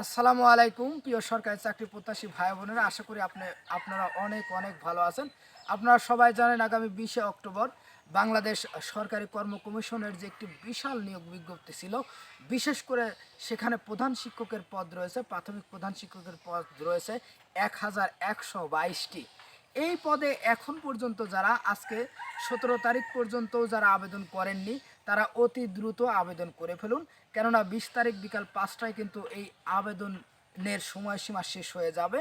আসসালামু আলাইকুম, প্রিয় সরকারি চাকরি প্রত্যাশী ভাই বোনেরা, আশা করি আপনি, আপনারা অনেক অনেক ভালো আছেন। আপনারা সবাই জানেন আগামী বিশে অক্টোবর বাংলাদেশ সরকারি কর্ম কমিশনের যে একটি বিশাল নিয়োগ বিজ্ঞপ্তি ছিল, বিশেষ করে সেখানে প্রধান শিক্ষকের পদ রয়েছে, প্রাথমিক প্রধান শিক্ষকের পদ রয়েছে এক হাজার একশো বাইশটি। এই পদে এখন পর্যন্ত যারা আজকে সতেরো তারিখ পর্যন্ত যারা আবেদন করেননি, তারা অতি দ্রুত আবেদন করে ফেলুন। কেননা বিশ তারিখ বিকাল পাঁচটায় কিন্তু এই আবেদনের সময়সীমা শেষ হয়ে যাবে।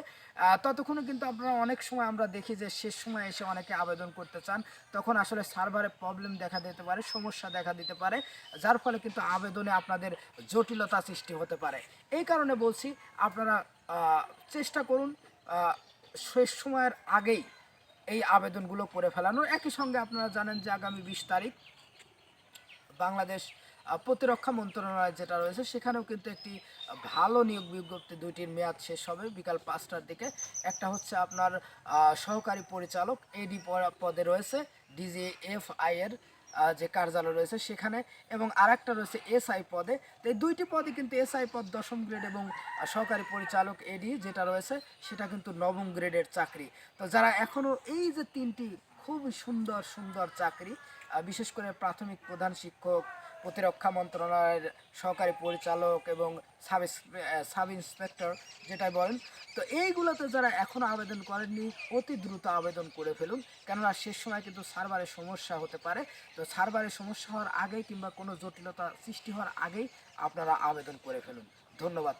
ততক্ষণে কিন্তু আপনারা অনেক সময় আমরা দেখি যে শেষ সময় এসে অনেকে আবেদন করতে চান। তখন আসলে সার্ভারে প্রবলেম দেখা দিতে পারে, সমস্যা দেখা দিতে পারে, যার ফলে কিন্তু আবেদনে আপনাদের জটিলতা সৃষ্টি হতে পারে। এই কারণে বলছি, আপনারা চেষ্টা করুন শেষ সময়ের আগেই এই আবেদনগুলো করে ফেলানোর একই সঙ্গে আপনারা জানেন যে আগামী বিশ তারিখ বাংলাদেশ প্রতিরক্ষা মন্ত্রণালয় যেটা রয়েছে, সেখানেও কিন্তু একটি ভালো নিয়োগ বিজ্ঞপ্তি দুইটির মেয়াদ শেষ হবে বিকাল পাঁচটার দিকে। একটা হচ্ছে আপনার সহকারী পরিচালক এডি পদে রয়েছে ডিজি এফ এর যে কার্যালয় রয়েছে সেখানে এবং আর একটা রয়েছে এসআই পদে। তো এই দুইটি পদে কিন্তু এসআই পদ দশম গ্রেড এবং সহকারী পরিচালক এডি যেটা রয়েছে সেটা কিন্তু নবম গ্রেডের চাকরি। তো যারা এখনও এই যে তিনটি খুব সুন্দর সুন্দর চাকরি বিশেষ করে প্রাথমিক প্রধান শিক্ষক প্রতিরক্ষা মন্ত্রণালয়ের সহকারী পরিচালক এবং সাব সাব ইন্সপেক্টর যেটাই বলেন। তো এইগুলোতে যারা এখনও আবেদন করেননি, অতি দ্রুত আবেদন করে ফেলুন। কেননা শেষ সময় কিন্তু সার্ভারের সমস্যা হতে পারে। তো সার্ভারের সমস্যা হওয়ার আগেই কিংবা কোনো জটিলতা সৃষ্টি হওয়ার আগেই আপনারা আবেদন করে ফেলুন। ধন্যবাদ